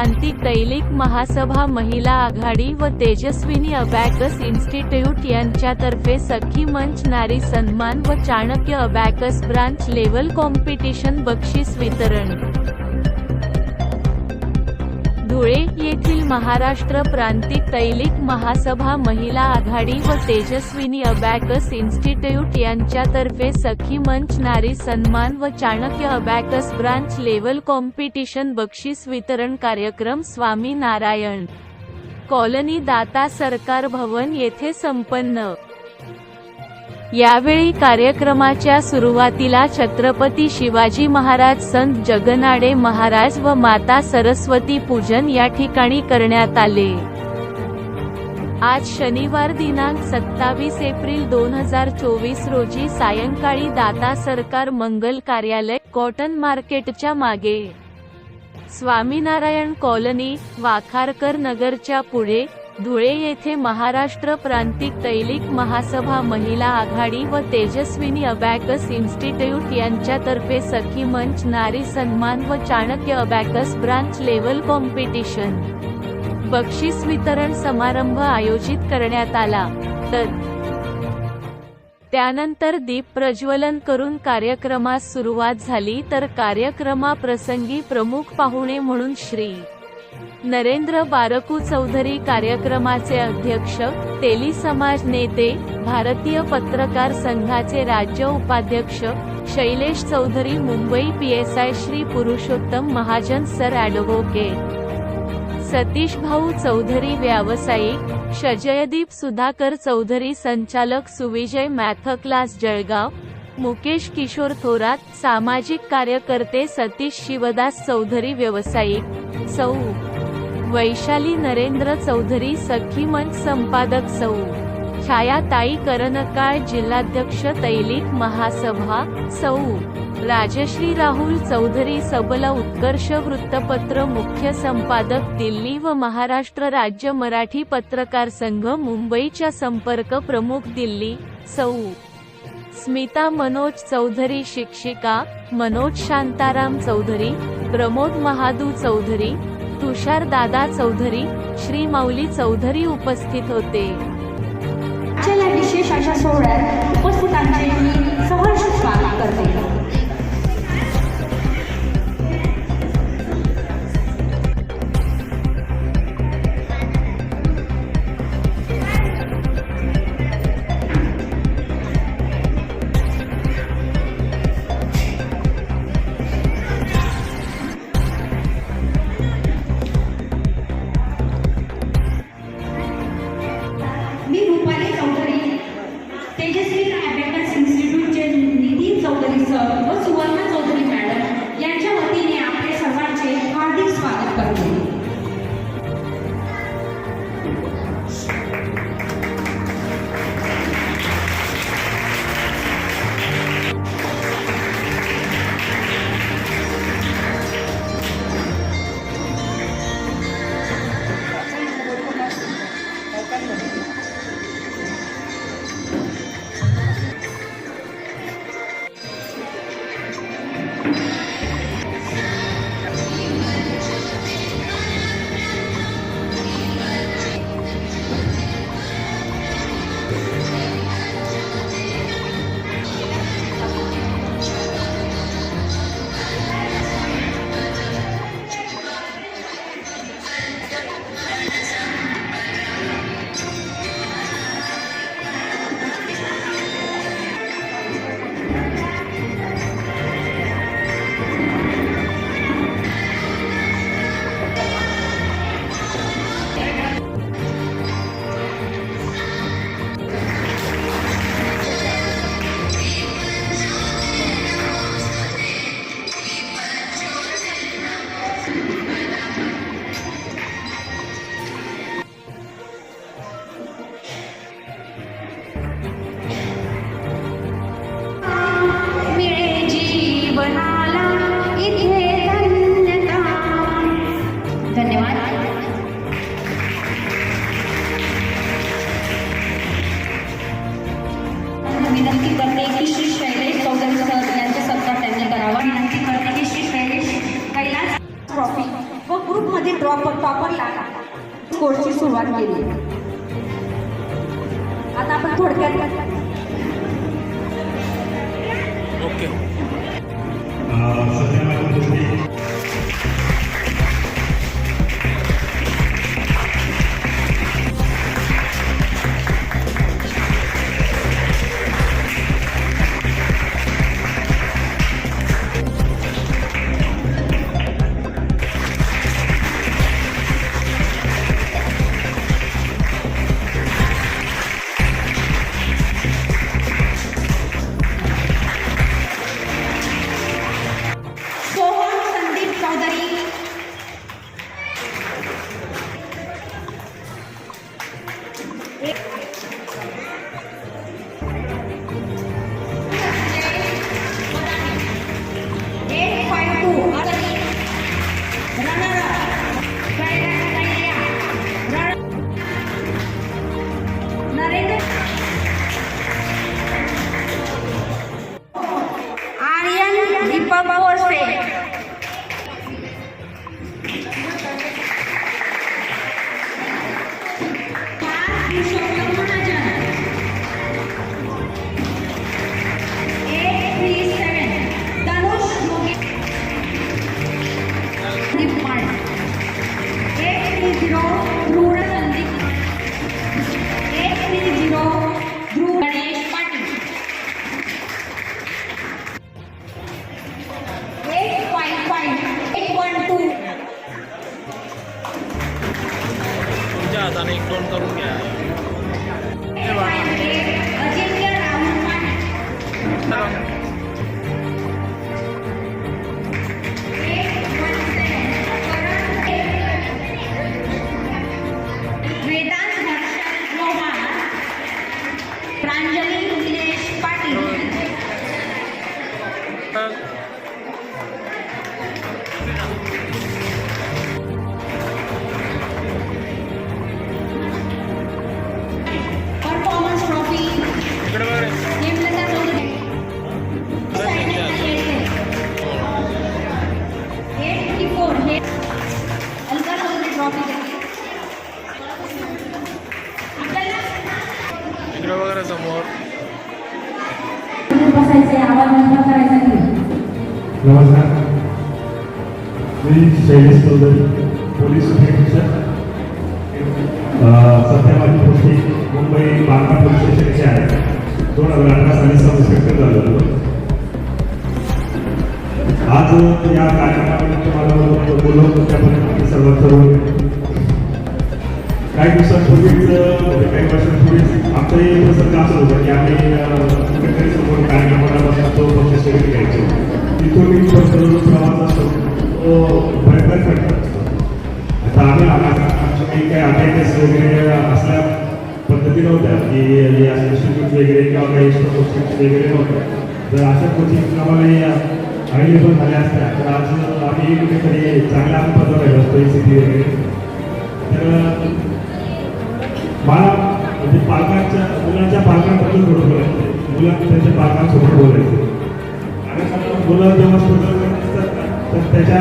क्रांती तैलिक महासभा महिला आघाडी व तेजस्विनी अबॅकस इन्स्टिट्यूट यांच्यातर्फे सखी मंच नारी सन्मान व Chanakya abacus branch level competition बक्षीस वितरण. धुळे येथील महाराष्ट्र प्रांतिक तैलिक महासभा महिला आघाडी व तेजस्विनी अबॅकस इन्स्टिट्यूट यांच्यातर्फे सखी मंच नारी सन्मान व Chanakya abacus branch level competition बक्षीस वितरण कार्यक्रम स्वामी नारायण. कॉलनी दाता सरकार भवन येथे संपन्न. यावेळी कार्यक्रमाच्या सुरुवातीला छत्रपती शिवाजी महाराज संत जगनाडे महाराज व माता सरस्वती पूजन या ठिकाणी करण्यात आले. आज शनिवार दिनांक सत्तावीस एप्रिल दोन हजार चोवीस रोजी सायंकाळी दाता सरकार मंगल कार्यालय कॉटन मार्केटच्या मागे. स्वामीनारायण कॉलनी वाखारकर नगरच्या पुढे धुळे येथे महाराष्ट्र प्रांतिक तैलिक महासभा महिला आघाडी व तेजस्विनी अबॅकस इन्स्टिट्यूट यांच्यातर्फे सखी मंच नारी सन्मान व Chanakya abacus branch level competition. बक्षीस वितरण समारंभ आयोजित करण्यात आला. तर त्यानंतर दीप प्रज्वलन करून कार्यक्रमास सुरुवात झाली. तर कार्यक्रमाप्रसंगी प्रमुख पाहुणे म्हणून श्री. नरेंद्र बारकू चौधरी कार्यक्रमाचे अध्यक्ष तेली समाज नेते भारतीय पत्रकार संघाचे राज्य उपाध्यक्ष Shailesh Chaudhari Mumbai PSI Shri Purushottam Mahajan sir advocate. Satish भाऊ चौधरी व्यावसायिक शजयदीप सुधाकर चौधरी संचालक सुविजय मॅथक्लास जळगाव मुकेश किशोर थोरात सामाजिक कार्यकर्ते सतीश शिवदास चौधरी व्यावसायिक सौ. वैशाली नरेंद्र चौधरी सखी मंच संपादक सौ. छायाताई करनकाळ जिल्हाध्यक्ष तैलिक महासभा सौ. राजश्री राहुल चौधरी सबल उत्कर्ष वृत्तपत्र मुख्य संपादक दिल्ली व महाराष्ट्र राज्य मराठी पत्रकार संघ मुंबईच्या संपर्क प्रमुख दिल्ली सौ. स्मिता मनोज चौधरी शिक्षिका मनोज शांताराम चौधरी प्रमोद महादू चौधरी तुषार दादा चौधरी श्री माऊली चौधरी उपस्थित होते. आजच्या या विशेष अशा सोहळ्यात उपस्थितांचे मी থাকবে टॉपर टॉपरला कोर्सची सुरुवात केली. आता आपण थोडक्यात ओके तुमच्या हाताने एक दोन करून आहे दोन हजार झालो आज या कार्यक्रमानिमित्त मला बोलवलं होतं त्याबद्दल सर्वात काही दिवसांपूर्वीच काही वर्षांपूर्वीच आमचंही प्रसंग असं होतं की आम्ही कुठेतरी समोर कार्यक्रमाला बसतो पक्ष शरीर घ्यायचो तिथून एक प्रवास असतो. तो भयंकर करतो आता आम्ही आम्हाला काही अभ्यास वगैरे असल्या पद्धती नव्हत्या की हे असे इन्स्टिट्यूट वगैरे किंवा काही एक्स्ट्रा कोचिंग वगैरे नव्हत्या जर अशा कोचिंग आम्हाला अवेलेबल झाल्या असत्या तर आज आम्ही कुठेतरी चांगला पदावर राहिलो असतो सी वगैरे तर मला म्हणजे पालकांच्या मुलांच्या पालकांबद्दल थोडं बोलायचं आहे. मुलांनी त्यांच्या पालकांसोबत बोलायचं आणि मुलं जेव्हा स्ट्रगल करत असतात तर त्याच्या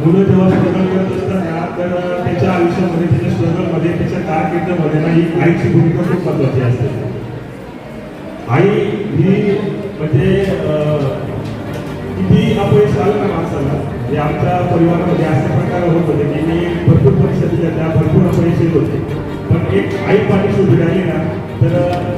मुलं जेव्हा स्ट्रगल करत असतात ना तर त्याच्या आयुष्यामध्ये त्याच्या स्ट्रगलमध्ये त्याच्या कारकिर्दीमध्ये ना ही आईची भूमिका खूप महत्वाची असते. आई ही म्हणजे किती अपयश आलं ना माणसाला हे आमच्या परिवारामध्ये अशा प्रकारे होत होते की मी भरपूर परीक्षा दिल्या त्या भरपूर अपयश येत होते. पण एक आई पाणी उभी राहिली ना तर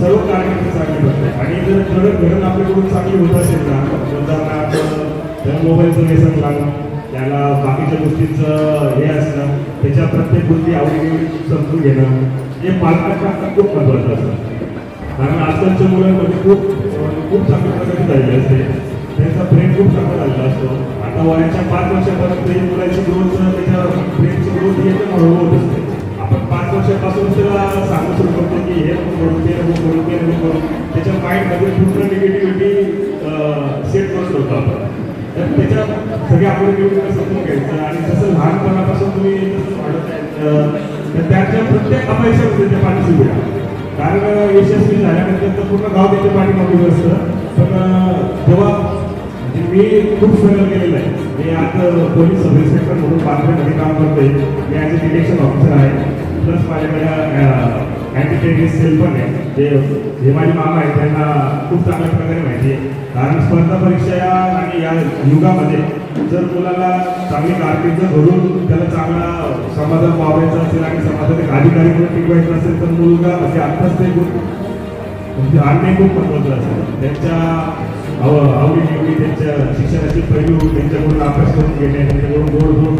सर्व कारकिर्द चांगली होते. आणि जर घडत घडत आपल्याकडून चांगली होत असेल ना उदाहरणार्थ मोबाईलचं व्यसन लागणं त्याला बाकीच्या गोष्टींचं हे असणं त्याच्या प्रत्येक गोष्टी आवडीनिवडी समजून घेणं हे पालकांच्या हातात खूप महत्त्वाचं असतं. कारण आजकालच्या मुलांमध्ये खूप खूप चांगलं प्रगती झालेली असते. त्यांचा ब्रेन खूप चांगला झालेला असतो. आता वयाच्या पाच वर्षापर्यंत ही मुलाची ग्रोथ त्याच्या ब्रेनची ग्रोथ हे हळूहळू होत असते. आपण पाच वर्षापासून त्याला सांगू सुरू करतो की हे करून ते करून ते करून त्याच्या माइंडमध्ये पूर्ण निगेटिव्हिटी सेट करून ठेवतो आपण तर त्याच्या समजून घ्यायचं आणि तसं लहानपणापासून तुम्ही वाढत तर त्याच्या प्रत्येक अपयशामध्ये त्या पाठीशी कारण यशस्वी झाल्यानंतर तर पूर्ण गाव त्याच्या पाठीमागे असतं पण जेव्हा म्हणजे मी खूप स्ट्रगल केलेलं आहे. मी आता पोलीस सब इन्स्पेक्टर म्हणून पालघरमध्ये काम करतोय. मी ॲज अ डिटेक्शन ऑफिसर आहे. प्लस माझ्याकडे अँटी सेल पण आहे. जे जे माझे मामा आहेत त्यांना खूप चांगल्या प्रकारे माहिती आहे. कारण स्पर्धा परीक्षा या आणि या युगामध्ये जर मुलाला चांगली कारकीर्द घडून त्याला चांगला समाजात वावायचं असेल आणि समाजात एक अधिकारी म्हणून टिकवायचं असेल तर मुलगा म्हणजे आत्ताच ते गुण आणणे खूप महत्त्वाचं असेल त्यांच्या अव आवडी निवडी त्यांच्या शिक्षणाचे पैलू त्यांच्याकडून अभ्यास करून घेणे त्यांच्याकडून गोड धोड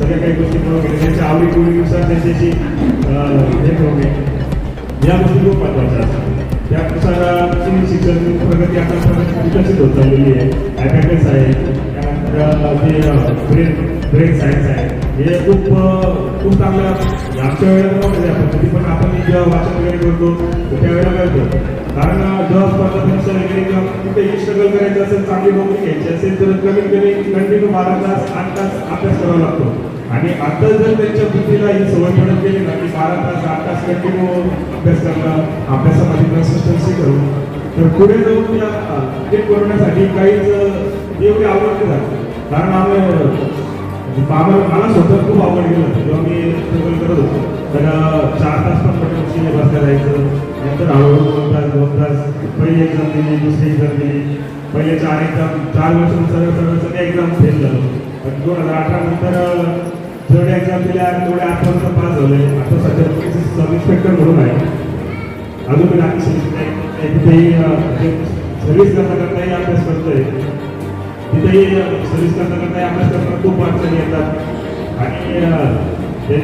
सगळ्या काही गोष्टी करून घेणे. त्यांच्या आवडी निवडीनुसार त्यांच्याशी हे ठेवणे या गोष्टी खूप महत्त्वाच्या असतात त्यानुसार पुस्तकाची शिक्षण प्रगती आता विकसित होत चाललेली आहे. ॲकॅडमिक्स आहे त्यानंतर ते ब्रेन ब्रेन सायन्स आहे. हे खूप खूप चांगलं आमच्या वेळेला नव्हतं म्हणजे त्या पण आपण जेव्हा वाचन वगैरे करतो तर त्यावेळेला करतो. कारण जेव्हा स्पर्धा परीक्षा वगैरे किंवा कुठेही स्ट्रगल करायचं असेल चांगली नोकरी घ्यायची असेल तर कमीत कमी कंटिन्यू बारा तास आठ तास अभ्यास करावा लागतो. आणि आता जर त्यांच्या बुद्धीला ही सवय पडत गेली ना की बारा तास आठ तास कंटिन्यू अभ्यास करणं अभ्यासामध्ये कन्सिस्टन्सी करून तर पुढे जाऊन त्या ते करण्यासाठी काहीच एवढी आवडते झाली कारण आम्ही म्हणजे आम्हाला मला स्वतः खूप आवड गेलं होतं जेव्हा मी स्ट्रगल करत होतो तर चार तास पण पटकन बसल्या जायचं नंतर हळूहळू दोन तास दोन तास. पहिली एक्झाम दिली दुसरी एक्झाम दिली. पहिले चार एक्झाम चार वर्ष सगळं सगळं सगळे एक्झाम फेल झालो. पण दोन हजार अठरा नंतर थर्ड एक्झाम दिल्या थोड्या आठ वर्ष पास झाले. आता सध्या सब इन्स्पेक्टर म्हणून आहे. अजून मी नागपूर तिथेही सर्व्हिस करता करताही अभ्यास करतोय. तिथेही सर्व्हिस करता करताही अभ्यास करताना खूप अडचणी येतात. आणि अं, ते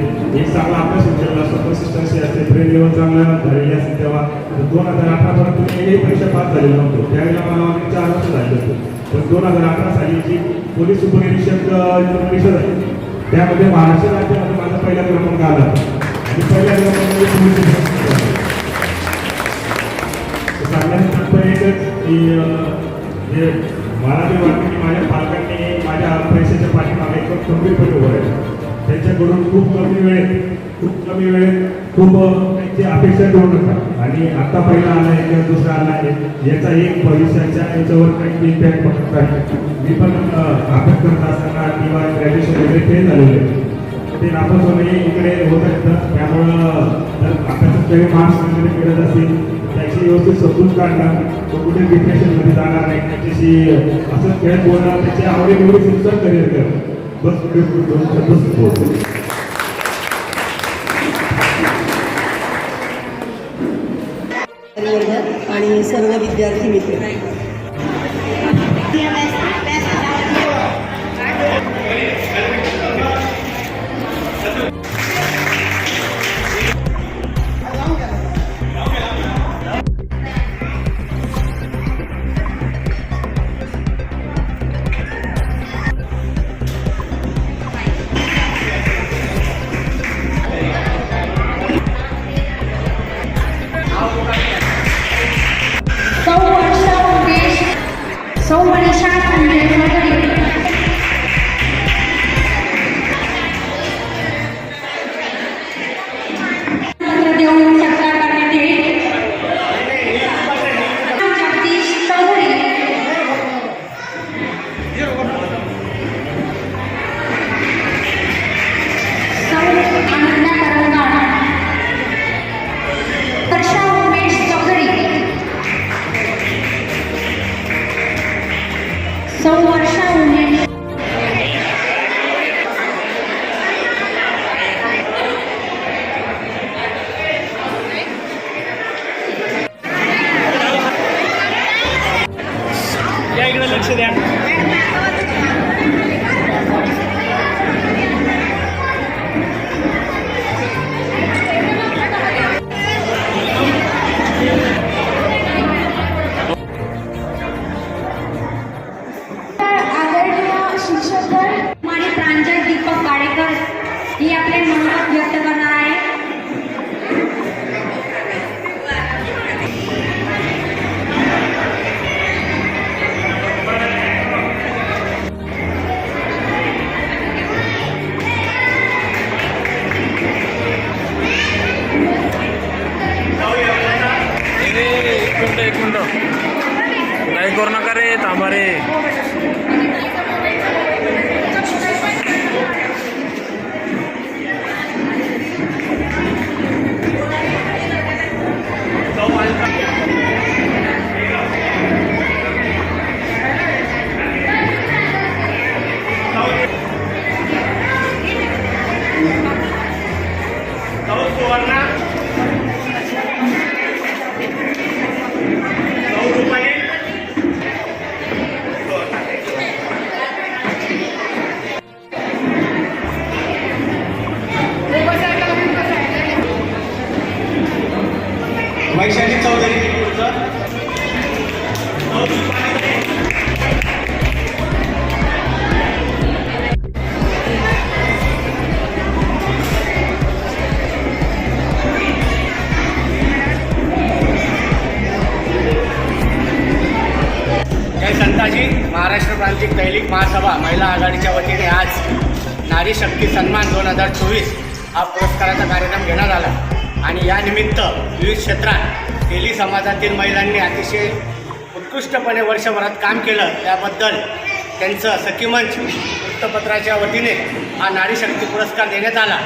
एक चांगला अभ्यास केलेला असतो कन्सिस्टन्सी असते ब्रेन लेवल चांगला झालेली असते तेव्हा दोन हजार अठरापर्यंत मी एकही परीक्षा पास झालेली नव्हतो. त्यावेळेला मला अनेक चार वर्ष झाले होते. पण दोन हजार अठरा साली जी पोलीस उपनिरीक्षक अं, परीक्षा झाली. त्यामध्ये महाराष्ट्र राज्यामध्ये माझा पहिला क्रमांक आला. आणि पहिल्या क्रमांक पोलीस उपनिरीक्षक झाले. सांगण्याचं तात्पर्य एकच की जे मला मी वाटतं की माझ्या पालकांनी माझ्या पैशाच्या पाठीमागे एकदम गंभीरपणे उभं राहिलं त्यांच्याकडून खूप कमी वेळेत खूप कमी वेळेत खूप त्यांची अपेक्षा ठेवू नका आणि आता पहिला आला आहे किंवा दुसरा आला आहे याचा एक भविष्याच्या याच्यावर काही इम्पॅक्ट पडत आहे मी पण अभ्यास करत असताना किंवा ग्रॅज्युएशन वगैरे फेल झालेलं. आहे ते नापास होणे इकडे होत आहेत. त्यामुळं जर अभ्यासात काही मार्क्स वगैरे मिळत असतील त्याची व्यवस्थित समजून काढणार. तो कुठे डिप्रेशनमध्ये जाणार नाही. त्याच्याशी असं खेळत बोलणार. त्याची आवडीनिवडी सुद्धा करिअर कर. बस कुठे दोन शब्द आणि सर्व विद्यार्थी मित्र. एक मिनट एक मिनटं. काही करू नका रे थांबा रे. आज नारी शक्ती सन्मान दोन हजार चोवीस हा पुरस्काराचा कार्यक्रम घेण्यात आला. आणि यानिमित्त विविध क्षेत्रात तेली समाजातील महिलांनी अतिशय उत्कृष्टपणे वर्षभरात काम केलं. त्याबद्दल त्यांचं सखीमंच वृत्तपत्राच्या वतीने हा नारी शक्ती पुरस्कार देण्यात आला.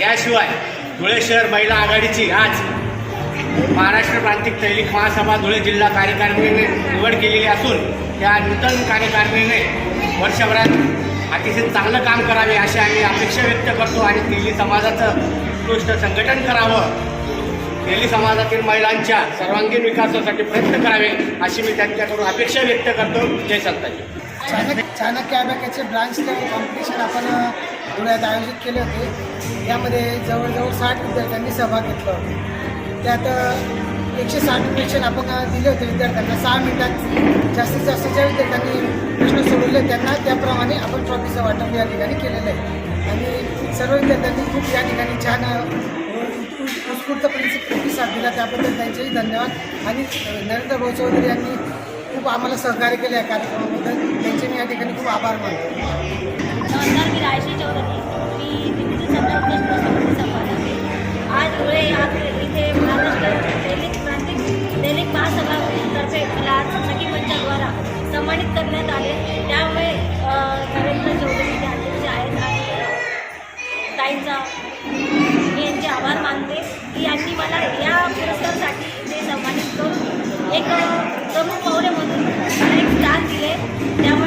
याशिवाय धुळे शहर महिला आघाडीची आज महाराष्ट्र प्रांतिक तैलिक महासभा धुळे जिल्हा कार्यकारिणीने निवड केलेली असून त्या नूतन कार्यकारिणीने वर्षभरात अतिशय चांगलं काम करावे अशी आम्ही अपेक्षा व्यक्त करतो आणि तेली समाजाचं उत्कृष्ट संघटन करावं. तेली समाजातील महिलांच्या सर्वांगीण विकासासाठी प्रयत्न करावे अशी मी त्यांच्याकडून अपेक्षा व्यक्त करतो. जय संताजी. चाणक्य चाणक्य अभ्याकाचे ब्रांच लेवल कॉम्पिटिशन आपण पुण्यात आयोजित केले होते. यामध्ये जवळजवळ साठ विद्यार्थ्यांनी सहभाग घेतला होता. त्यात एकशे साठ क्वेश्चन आपण दिले होते विद्यार्थ्यांना? सहा मिनिटात जास्तीत जास्त ज्या विद्यार्थ्यांनी प्रश्न सोडवले त्यांना त्याप्रमाणे आपण ट्रॉफीचं वाटप या ठिकाणी केलेलं आहे. आणि सर्व विद्यार्थ्यांनी खूप या ठिकाणी छान उत्स्फूर्तपणे प्रतिसाद दिला. त्याबद्दल त्यांचेही धन्यवाद. आणि नरेंद्र भाऊ चौधरी यांनी खूप आम्हाला सहकार्य केलं या कार्यक्रमाबद्दल. त्यांचे मी या ठिकाणी खूप आभार मानतो. आज धुळे इथे महाराष्ट्र महासभातर्फे मला आज सखी मंचाद्वारा सन्मानित करण्यात आले. त्यामुळे नरेंद्र चौधरी अध्यक्ष आहेत ताईंचा मी यांचे आभार मानते. की यांनी मला या पुरस्कारासाठी ते सम्मानित करून एक प्रमुख पाहुणे एक स्थान दिले. त्यामुळे